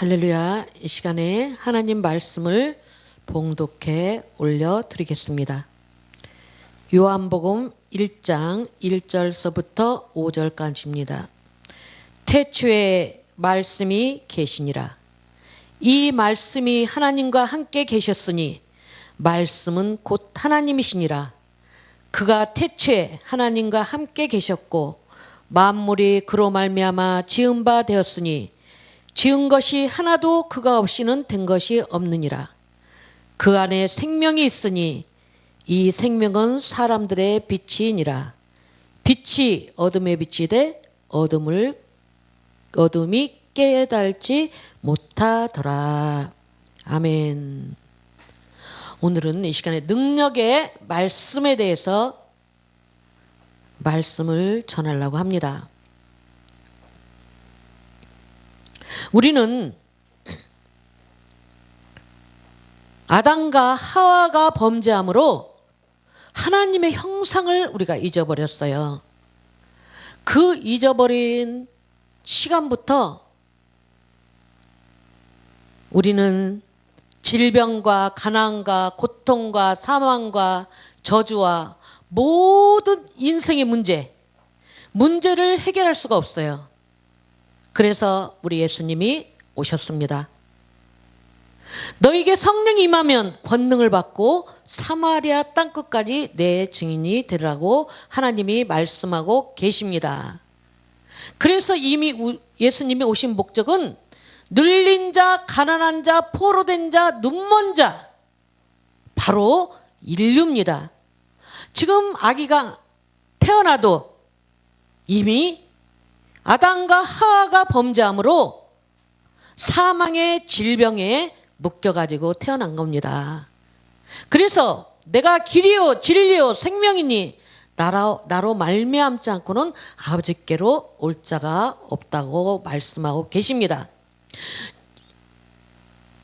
할렐루야. 이 시간에 하나님 말씀을 봉독해 올려 드리겠습니다. 요한복음 1장 1절서부터 5절까지입니다. 태초에 말씀이 계시니라. 이 말씀이 하나님과 함께 계셨으니 말씀은 곧 하나님이시니라. 그가 태초에 하나님과 함께 계셨고 만물이 그로 말미암아 지은 바 되었으니 지은 것이 하나도 그가 없이는 된 것이 없느니라. 그 안에 생명이 있으니 이 생명은 사람들의 빛이니라. 빛이 어둠의 빛이 돼 어둠을 어둠이 깨달지 못하더라. 아멘. 오늘은 이 시간에 능력의 말씀에 대해서 말씀을 전하려고 합니다. 우리는 아담과 하와가 범죄함으로 하나님의 형상을 우리가 잊어버렸어요. 그 잊어버린 시간부터 우리는 질병과 가난과 고통과 사망과 저주와 모든 인생의 문제, 문제를 해결할 수가 없어요. 그래서 우리 예수님이 오셨습니다. 너에게 성령이 임하면 권능을 받고 사마리아 땅끝까지 내 증인이 되라고 하나님이 말씀하고 계십니다. 그래서 이미 예수님이 오신 목적은 늘린 자, 가난한 자, 포로된 자, 눈먼 자 바로 인류입니다. 지금 아기가 태어나도 이미 아담과 하와가 범죄함으로 사망의 질병에 묶여가지고 태어난 겁니다. 그래서 내가 길이요 진리요 생명이니 나로, 나로 말미암지 않고는 아버지께로 올 자가 없다고 말씀하고 계십니다.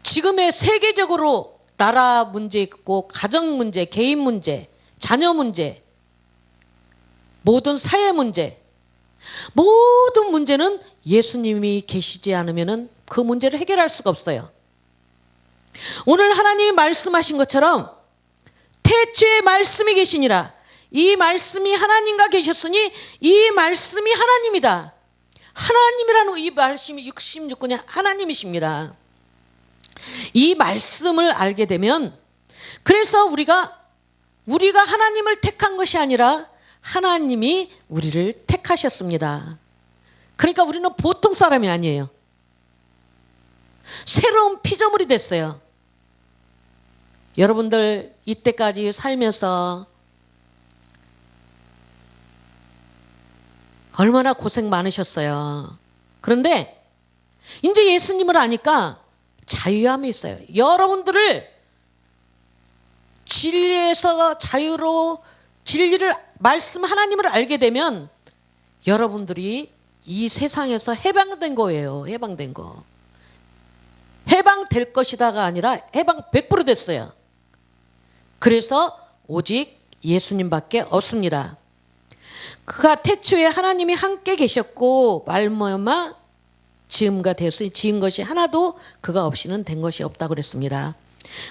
지금의 세계적으로 나라 문제 있고 가정 문제, 개인 문제, 자녀 문제, 모든 사회 문제, 모든 문제는 예수님이 계시지 않으면 그 문제를 해결할 수가 없어요. 오늘 하나님이 말씀하신 것처럼 태초에 말씀이 계시니라. 이 말씀이 하나님과 계셨으니 이 말씀이 하나님이다. 하나님이라는 이 말씀이 66권이 하나님이십니다. 이 말씀을 알게 되면 그래서 우리가 우리가 하나님을 택한 것이 아니라 하나님이 우리를 택하셨습니다. 그러니까 우리는 보통 사람이 아니에요. 새로운 피조물이 됐어요. 여러분들 이때까지 살면서 얼마나 고생 많으셨어요. 그런데 이제 예수님을 아니까 자유함이 있어요. 여러분들을 진리에서 자유로 진리를 말씀 하나님을 알게 되면 여러분들이 이 세상에서 해방된 거예요. 해방된 거. 해방될 것이다가 아니라 해방 100% 됐어요. 그래서 오직 예수님밖에 없습니다. 그가 태초에 하나님이 함께 계셨고 말모마 지음가 되었으니 지은 것이 하나도 그가 없이는 된 것이 없다고 그랬습니다.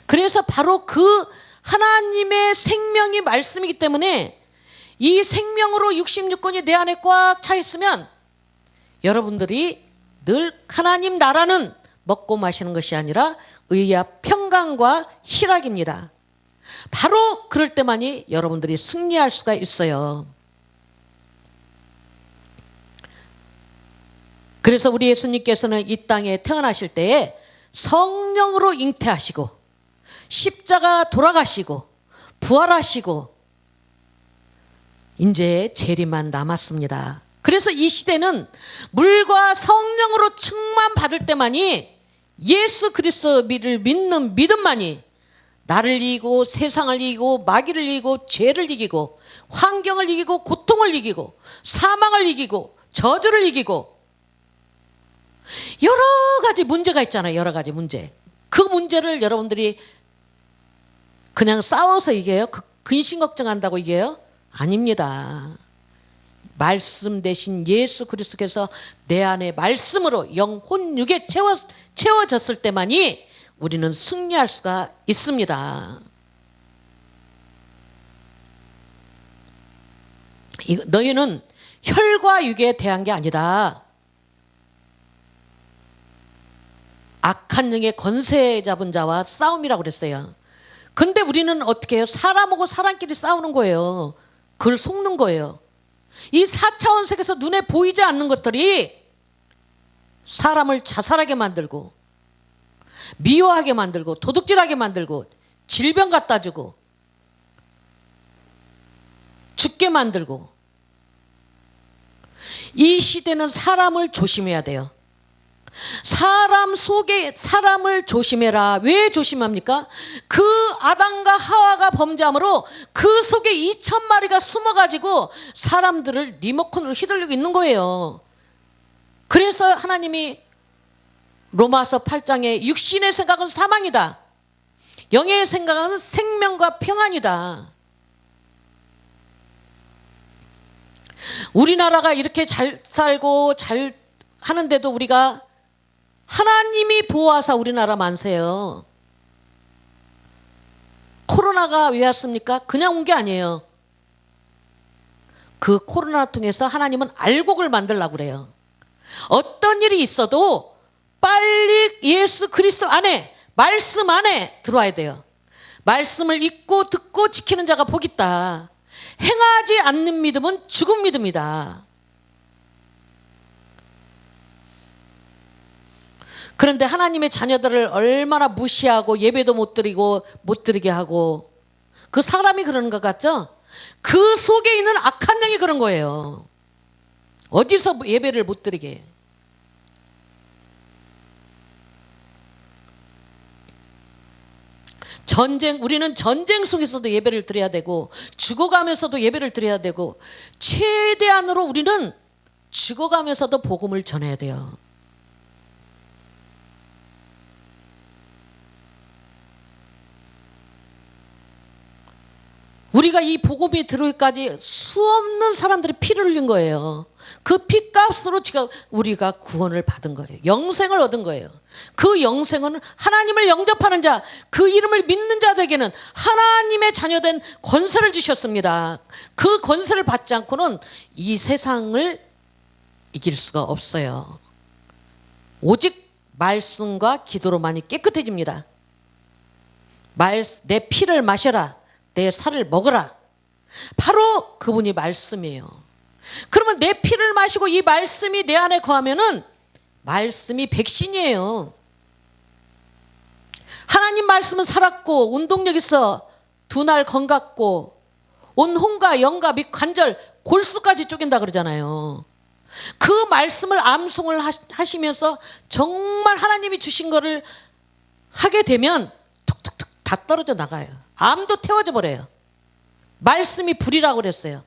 그래서 바로 그 하나님의 생명이 말씀이기 때문에 이 생명으로 66권이 내 안에 꽉 차 있으면 여러분들이 늘 하나님 나라는 먹고 마시는 것이 아니라 의와 평강과 희락입니다. 바로 그럴 때만이 여러분들이 승리할 수가 있어요. 그래서 우리 예수님께서는 이 땅에 태어나실 때에 성령으로 잉태하시고 십자가 돌아가시고 부활하시고 이제 재림만 남았습니다. 그래서 이 시대는 물과 성령으로 충만 받을 때만이 예수 그리스도를 믿는 믿음만이 나를 이기고 세상을 이기고 마귀를 이기고 죄를 이기고 환경을 이기고 고통을 이기고 사망을 이기고 저주를 이기고 여러 가지 문제가 있잖아요. 여러 가지 문제. 그 문제를 여러분들이 그냥 싸워서 이겨요? 그 근심 걱정한다고 이겨요? 아닙니다. 말씀 대신 예수 그리스도께서 내 안에 말씀으로 영혼 육에 채워 채워졌을 때만이 우리는 승리할 수가 있습니다. 이 너희는 혈과 육에 대한 게 아니다. 악한 영의 권세 잡은 자와 싸움이라고 그랬어요. 근데 우리는 어떻게 해요? 사람하고 사람끼리 싸우는 거예요. 그걸 속는 거예요. 이 4차원 세계에서 눈에 보이지 않는 것들이 사람을 자살하게 만들고 미워하게 만들고 도둑질하게 만들고 질병 갖다 주고 죽게 만들고 이 시대는 사람을 조심해야 돼요. 사람 속에 사람을 조심해라. 왜 조심합니까? 그 아담과 하와가 범죄함으로 그 속에 2천 마리가 숨어가지고 사람들을 리모컨으로 휘둘리고 있는 거예요. 그래서 하나님이 로마서 8장에 육신의 생각은 사망이다. 영의 생각은 생명과 평안이다. 우리나라가 이렇게 잘 살고 잘 하는데도 우리가 하나님이 보호하사 우리나라 만세요. 코로나가 왜 왔습니까? 그냥 온 게 아니에요. 그 코로나 통해서 하나님은 알곡을 만들라고 그래요. 어떤 일이 있어도 빨리 예수 그리스도 안에 말씀 안에 들어와야 돼요. 말씀을 읽고 듣고 지키는 자가 복 있다. 행하지 않는 믿음은 죽은 믿음이다. 그런데 하나님의 자녀들을 얼마나 무시하고 예배도 못 드리고 못 드리게 하고 그 사람이 그러는 것 같죠? 그 속에 있는 악한 영이 그런 거예요. 어디서 예배를 못 드리게 해. 전쟁 우리는 전쟁 속에서도 예배를 드려야 되고 죽어가면서도 예배를 드려야 되고 최대한으로 우리는 죽어가면서도 복음을 전해야 돼요. 우리가 이 복음이 들어오기까지 수없는 사람들이 피를 흘린 거예요. 그 피값으로 지금 우리가 구원을 받은 거예요. 영생을 얻은 거예요. 그 영생은 하나님을 영접하는 자, 그 이름을 믿는 자들에게는 하나님의 자녀된 권세를 주셨습니다. 그 권세를 받지 않고는 이 세상을 이길 수가 없어요. 오직 말씀과 기도로만이 깨끗해집니다. 말, 내 피를 마셔라. 내 살을 먹어라. 바로 그분이 말씀이에요. 그러면 내 피를 마시고 이 말씀이 내 안에 거하면은 말씀이 백신이에요. 하나님 말씀은 살았고 운동력 있어 두 날 건강고 온 혼과 영과 및 관절 골수까지 쪼갠다 그러잖아요. 그 말씀을 암송을 하시면서 정말 하나님이 주신 거를 하게 되면 툭툭툭 다 떨어져 나가요. 암도 태워져 버려요. 말씀이 불이라고 그랬어요.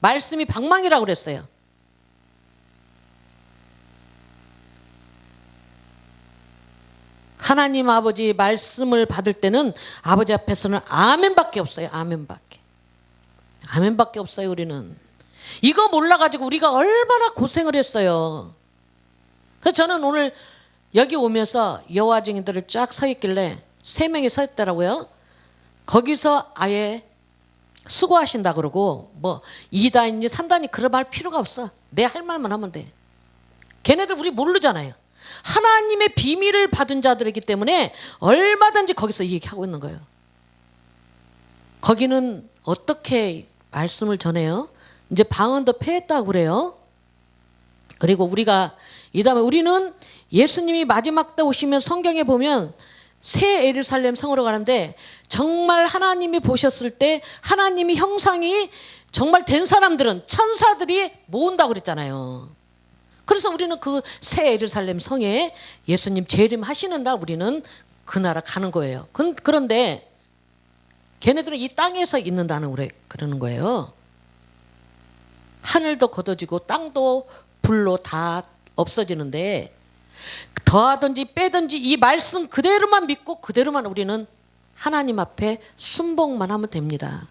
말씀이 방망이라고 그랬어요. 하나님 아버지 말씀을 받을 때는 아버지 앞에서는 아멘밖에 없어요. 아멘밖에. 아멘밖에 없어요. 우리는 이거 몰라가지고 우리가 얼마나 고생을 했어요. 그래서 저는 오늘 여기 오면서 여호와 증인들을 쫙 서 있길래 세 명이 서 있더라고요. 거기서 아예 수고하신다 그러고 뭐 2단인지 3단이 그런 말 필요가 없어. 내 할 말만 하면 돼. 걔네들 우리 모르잖아요. 하나님의 비밀을 받은 자들이기 때문에 얼마든지 거기서 얘기하고 있는 거예요. 거기는 어떻게 말씀을 전해요? 이제 방언도 폐했다고 그래요. 그리고 우리가 이 다음에 우리는 예수님이 마지막 때 오시면 성경에 보면 새 에르살렘 성으로 가는데 정말 하나님이 보셨을 때 하나님이 형상이 정말 된 사람들은 천사들이 모은다고 그랬잖아요. 그래서 우리는 그새 에르살렘 성에 예수님 재림 하시는 날 우리는 그 나라 가는 거예요. 그런데 걔네들은 이 땅에서 있는다는 그래 그러는 거예요. 하늘도 걷어지고 땅도 불로 다 없어지는데 더하든지 빼든지 이 말씀 그대로만 믿고 그대로만 우리는 하나님 앞에 순복만 하면 됩니다.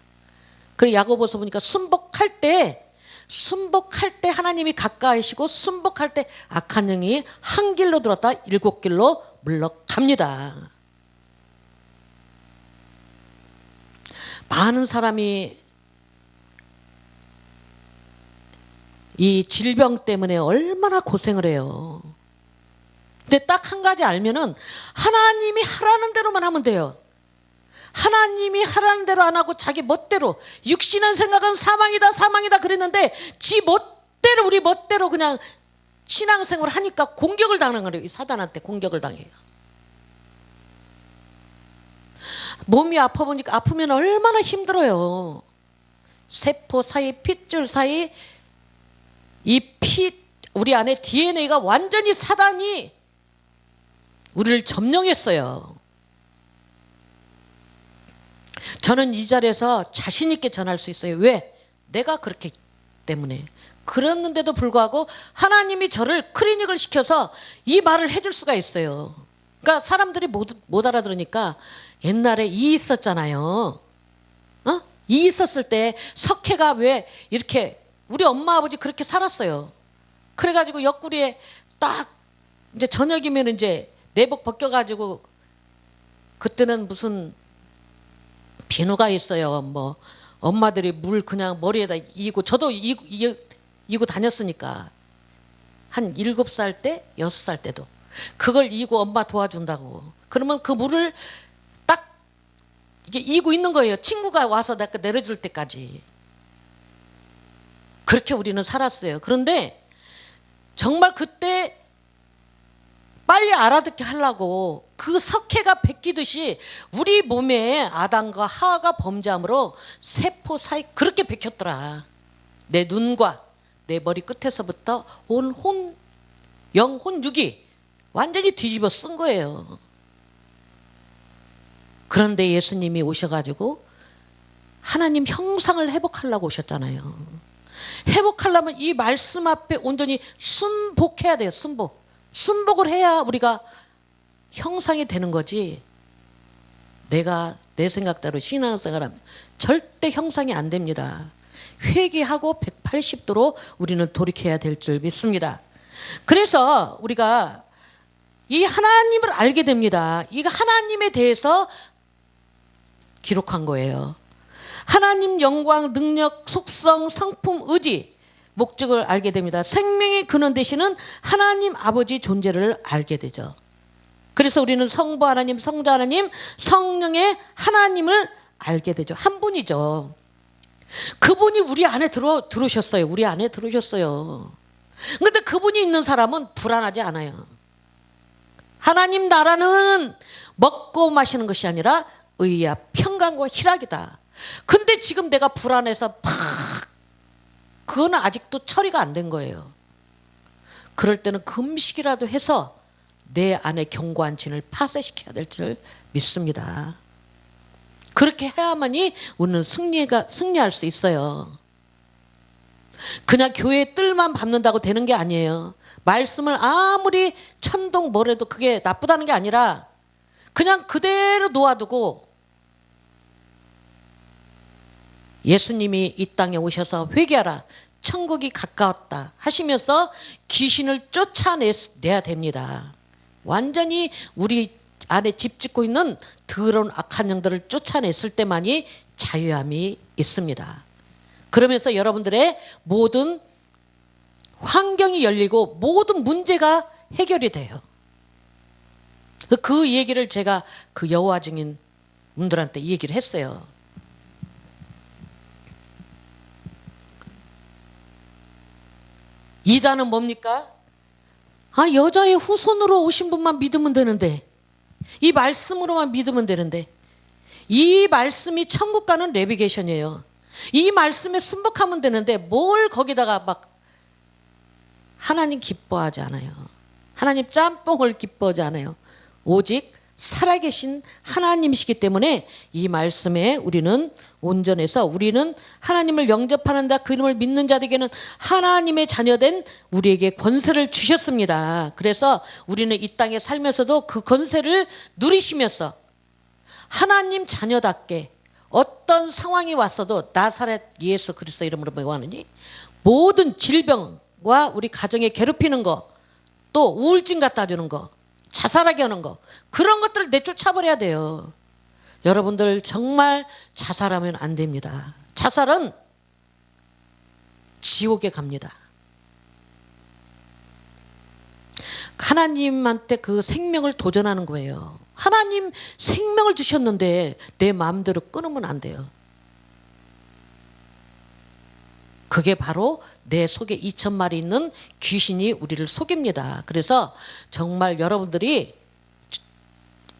그리고 야고보서 보니까 순복할 때 순복할 때 하나님이 가까이시고 순복할 때 악한 영이 한 길로 들었다 일곱 길로 물러갑니다. 많은 사람이 이 질병 때문에 얼마나 고생을 해요. 근데 딱 한 가지 알면은 하나님이 하라는 대로만 하면 돼요. 하나님이 하라는 대로 안 하고 자기 멋대로 육신의 생각은 사망이다 사망이다 그랬는데 지 멋대로 우리 멋대로 그냥 신앙생활을 하니까 공격을 당하는 거예요. 이 사단한테 공격을 당해요. 몸이 아파 보니까 아프면 얼마나 힘들어요. 세포 사이 핏줄 사이 이 피 우리 안에 DNA가 완전히 사단이 우리를 점령했어요. 저는 이 자리에서 자신 있게 전할 수 있어요. 왜? 내가 그렇기 때문에. 그랬는데도 불구하고 하나님이 저를 클리닉을 시켜서 이 말을 해줄 수가 있어요. 그러니까 사람들이 못, 못 알아들으니까 옛날에 이 있었잖아요. 어? 이 있었을 때 석회가 왜 이렇게 우리 엄마 아버지 그렇게 살았어요. 그래가지고 옆구리에 딱 이제 저녁이면 이제 내복 벗겨가지고 그때는 무슨 비누가 있어요. 뭐 엄마들이 물 그냥 머리에다 이고 저도 이고, 이- 이고 다녔으니까 한 일곱 살 때, 여섯 살 때도 그걸 이고 엄마 도와준다고. 그러면 그 물을 딱 이게 이고 있는 거예요. 친구가 와서 내가 내려줄 때까지. 그렇게 우리는 살았어요. 그런데 정말 그때 빨리 알아듣게 하려고 그 석회가 베끼듯이 우리 몸에 아담과 하하가 범죄함으로 세포 사이 그렇게 베꼈더라. 내 눈과 내 머리 끝에서부터 온 혼, 영혼 육이 완전히 뒤집어 쓴 거예요. 그런데 예수님이 오셔가지고 하나님 형상을 회복하려고 오셨잖아요. 회복하려면 이 말씀 앞에 온전히 순복해야 돼요. 순복. 순복을 해야 우리가 형상이 되는 거지. 내가 내 생각대로 신앙생활하면 절대 형상이 안 됩니다. 회개하고 180도로 우리는 돌이켜야 될 줄 믿습니다. 그래서 우리가 이 하나님을 알게 됩니다. 이거 하나님에 대해서 기록한 거예요. 하나님 영광, 능력, 속성, 성품, 의지, 목적을 알게 됩니다. 생명의 근원 되시는 하나님 아버지 존재를 알게 되죠. 그래서 우리는 성부 하나님, 성자 하나님, 성령의 하나님을 알게 되죠. 한 분이죠. 그분이 우리 안에 들어 들어오셨어요. 우리 안에 들어오셨어요. 근데 그분이 있는 사람은 불안하지 않아요. 하나님 나라는 먹고 마시는 것이 아니라 의야 평강과 희락이다. 근데 지금 내가 불안해서 팍 그거는 아직도 처리가 안 된 거예요. 그럴 때는 금식이라도 해서 내 안에 견고한 진을 파쇄시켜야 될 줄 믿습니다. 그렇게 해야만이 우리는 승리가 승리할 수 있어요. 그냥 교회 뜰만 밟는다고 되는 게 아니에요. 말씀을 아무리 천동 뭐래도 그게 나쁘다는 게 아니라 그냥 그대로 놓아두고 예수님이 이 땅에 오셔서 회개하라. 천국이 가까웠다 하시면서 귀신을 쫓아내야 됩니다. 완전히 우리 안에 집 짓고 있는 더러운 악한 영들을 쫓아냈을 때만이 자유함이 있습니다. 그러면서 여러분들의 모든 환경이 열리고 모든 문제가 해결이 돼요. 그 얘기를 제가 그 여호와 증인 분들한테 이 얘기를 했어요. 이단은 뭡니까? 아, 여자의 후손으로 오신 분만 믿으면 되는데, 이 말씀으로만 믿으면 되는데, 이 말씀이 천국 가는 내비게이션이에요. 이 말씀에 순복하면 되는데, 뭘 거기다가 막, 하나님 기뻐하지 않아요. 하나님 짬뽕을 기뻐하지 않아요. 오직 살아계신 하나님이시기 때문에 이 말씀에 우리는 온전해서 우리는 하나님을 영접하는다 그 이름을 믿는 자들에게는 하나님의 자녀된 우리에게 권세를 주셨습니다. 그래서 우리는 이 땅에 살면서도 그 권세를 누리시면서 하나님 자녀답게 어떤 상황이 왔어도 나사렛 예수 그리스도 이름으로 뭐하느니 모든 질병과 우리 가정에 괴롭히는 거, 또 우울증 갖다 주는 거, 자살하게 하는 거 그런 것들을 내쫓아버려야 돼요. 여러분들 정말 자살하면 안 됩니다. 자살은 지옥에 갑니다. 하나님한테 그 생명을 도전하는 거예요. 하나님 생명을 주셨는데 내 마음대로 끊으면 안 돼요. 그게 바로 내 속에 2천 마리 있는 귀신이 우리를 속입니다. 그래서 정말 여러분들이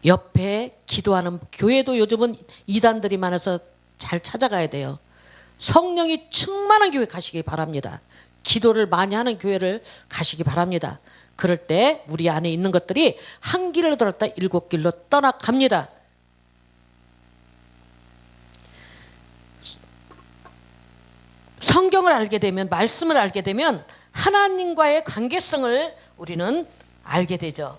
옆에 기도하는 교회도 요즘은 이단들이 많아서 잘 찾아가야 돼요. 성령이 충만한 교회 가시기 바랍니다. 기도를 많이 하는 교회를 가시기 바랍니다. 그럴 때 우리 안에 있는 것들이 한 길을 돌았다 일곱 길로 떠나갑니다. 성경을 알게 되면 말씀을 알게 되면 하나님과의 관계성을 우리는 알게 되죠.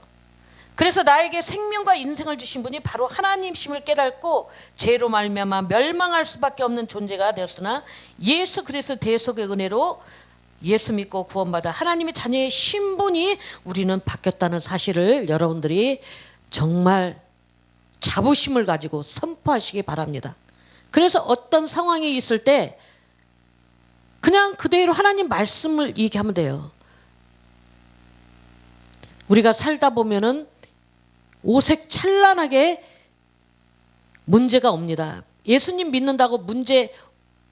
그래서 나에게 생명과 인생을 주신 분이 바로 하나님심을 깨닫고 죄로 말미암아 멸망할 수밖에 없는 존재가 되었으나 예수 그리스도 대속의 은혜로 예수 믿고 구원받아 하나님의 자녀의 신분이 우리는 바뀌었다는 사실을 여러분들이 정말 자부심을 가지고 선포하시기 바랍니다. 그래서 어떤 상황이 있을 때 그냥 그대로 하나님 말씀을 얘기하면 돼요. 우리가 살다 보면은 오색 찬란하게 문제가 옵니다. 예수님 믿는다고 문제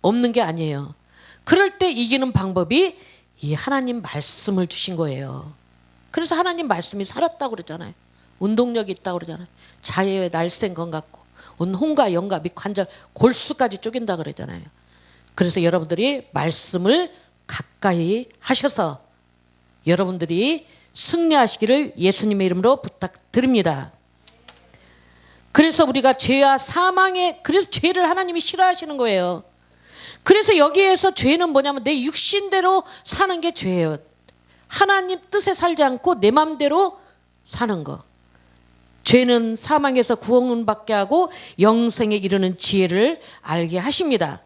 없는 게 아니에요. 그럴 때 이기는 방법이 이 하나님 말씀을 주신 거예요. 그래서 하나님 말씀이 살았다고 그러잖아요. 운동력이 있다고 그러잖아요. 자유의 날쌘 것 같고 온 혼과 영과 및 관절 골수까지 쪼갠다 그러잖아요. 그래서 여러분들이 말씀을 가까이 하셔서 여러분들이 승리하시기를 예수님의 이름으로 부탁드립니다. 그래서 우리가 죄와 사망에 그래서 죄를 하나님이 싫어하시는 거예요. 그래서 여기에서 죄는 뭐냐면 내 육신대로 사는 게 죄예요. 하나님 뜻에 살지 않고 내 마음대로 사는 거. 죄는 사망에서 구원받게 하고 영생에 이르는 지혜를 알게 하십니다.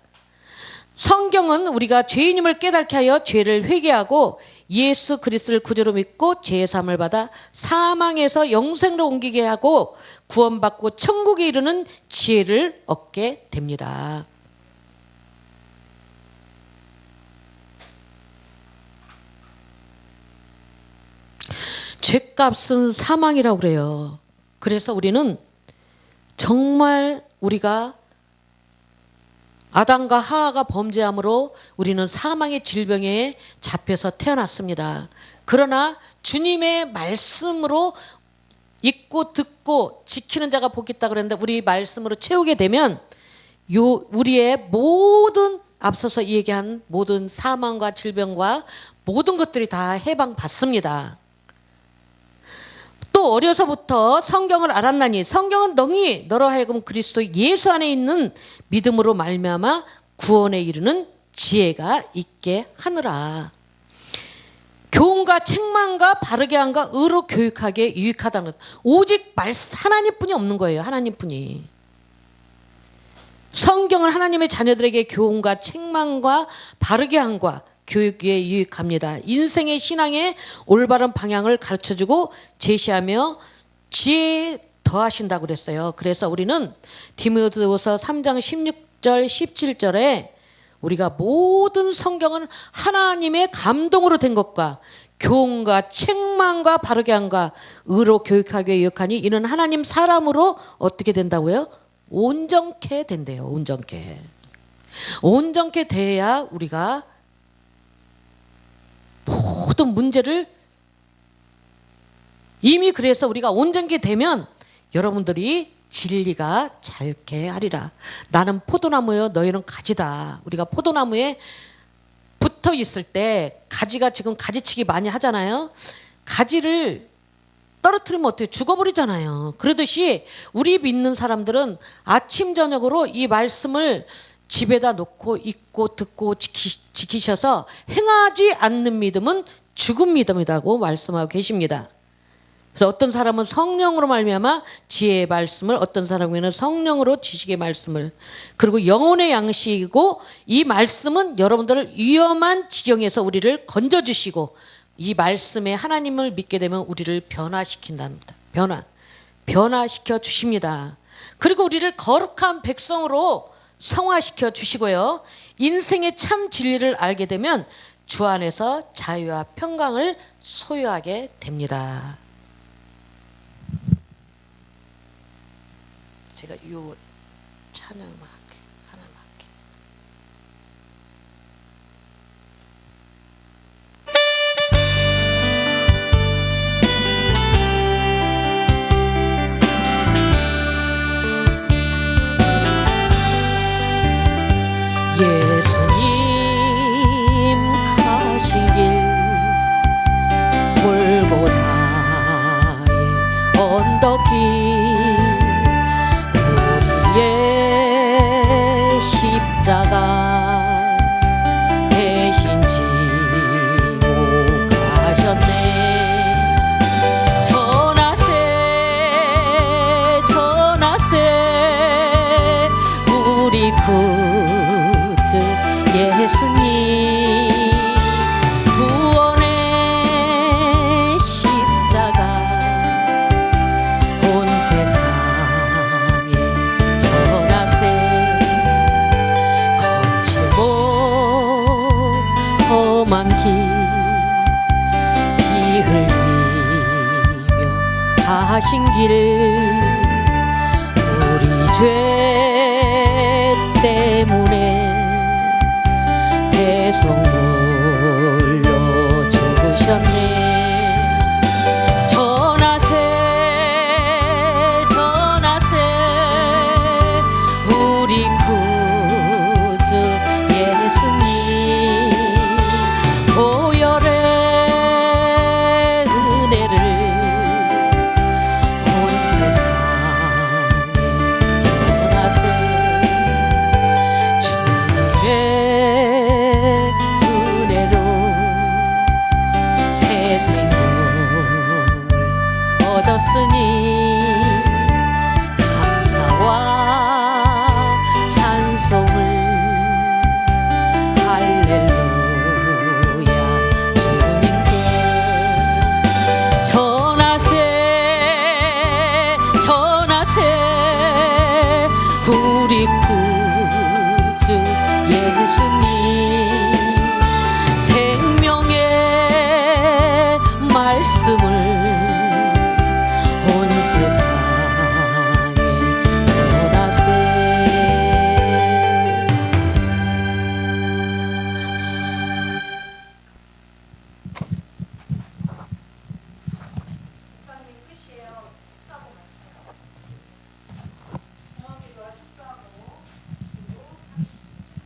성경은 우리가 죄인임을 깨닫게 하여 죄를 회개하고 예수 그리스도를 구주로 믿고 죄의 삶을 받아 사망에서 영생으로 옮기게 하고 구원받고 천국에 이르는 지혜를 얻게 됩니다. 죄값은 사망이라고 그래요. 그래서 우리는 정말 우리가 아담과 하하가 범죄함으로 우리는 사망의 질병에 잡혀서 태어났습니다. 그러나 주님의 말씀으로 읽고 듣고 지키는 자가 복이 있다 그랬는데 우리 말씀으로 채우게 되면 요 우리의 모든 앞서서 얘기한 모든 사망과 질병과 모든 것들이 다 해방받습니다. 또 어려서부터 성경을 알았나니 성경은 너희 너로 하여금 그리스도 예수 안에 있는 믿음으로 말미암아 구원에 이르는 지혜가 있게 하느라. 교훈과 책망과 바르게 함과 의로 교육하게 유익하다는 것. 오직 말씀 하나님뿐이 없는 거예요 하나님뿐이. 성경은 하나님의 자녀들에게 교훈과 책망과 바르게 함과 교육에 유익합니다. 인생의 신앙의 올바른 방향을 가르쳐주고 제시하며 지혜 더하신다고 그랬어요. 그래서 우리는 디모데후서 3장 16절 17절에 우리가 모든 성경은 하나님의 감동으로 된 것과 교훈과 책망과 바르게 함과 의로 교육하게 유익하니 이는 하나님 사람으로 어떻게 된다고요? 온전케 된대요. 온전케. 온전케 돼야 우리가 모든 문제를 이미 그래서 우리가 온전케 되면 여러분들이 진리가 잘게 하리라. 나는 포도나무요, 너희는 가지다. 우리가 포도나무에 붙어 있을 때 가지가 지금 가지치기 많이 하잖아요. 가지를 떨어뜨리면 어떻게 죽어버리잖아요. 그러듯이 우리 믿는 사람들은 아침 저녁으로 이 말씀을 집에다 놓고 읽고 듣고 지키, 셔서 행하지 않는 믿음은 죽은 믿음이라고 말씀하고 계십니다. 그래서 어떤 사람은 성령으로 말미암아 지혜의 말씀을 어떤 사람에게는 성령으로 지식의 말씀을 그리고 영혼의 양식이고 이 말씀은 여러분들을 위험한 지경에서 우리를 건져 주시고 이 말씀에 하나님을 믿게 되면 우리를 변화시킨답니다. 변화. 변화시켜 주십니다. 그리고 우리를 거룩한 백성으로 성화시켜 주시고요. 인생의 참 진리를 알게 되면 주 안에서 자유와 평강을 소유하게 됩니다. 제가 요 찬양만